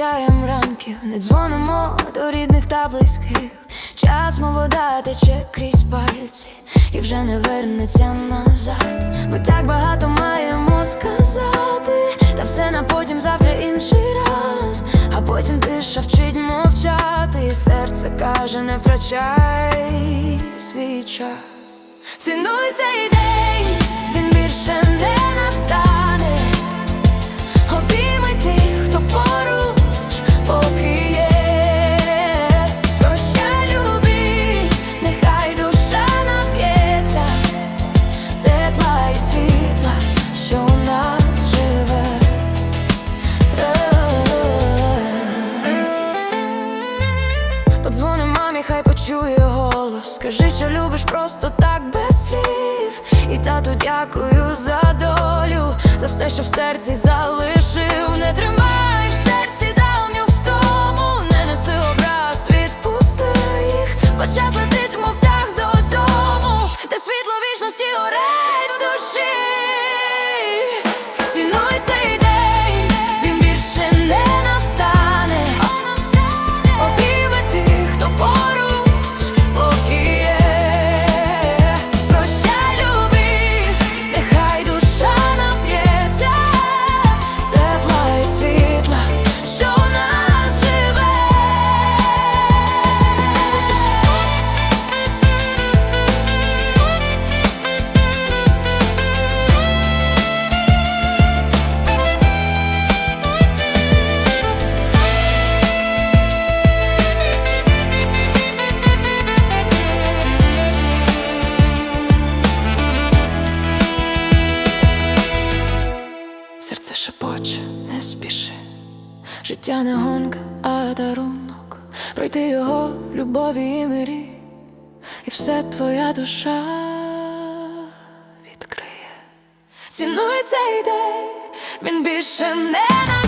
чаєм ранків, не дзвонимо до рідних та близьких. Час молода тече крізь пальці і вже не вернеться назад. Ми так багато маємо сказати, та все на потім завтра інший раз. А потім тиша вчить мовчати, і серце каже, не втрачай свій час. Цінуй цей день, Подзвони мамі, хай почує голос. Скажи, що любиш просто так без слів. І тату дякую за долю, за все, що в серці залишив. Не тримай Серце шепоче, не спіши. Життя не гонка, а дарунок. Пройти його в любові і мирі, і все твоя душа відкриє. Цінуй цей день, він більше не настане.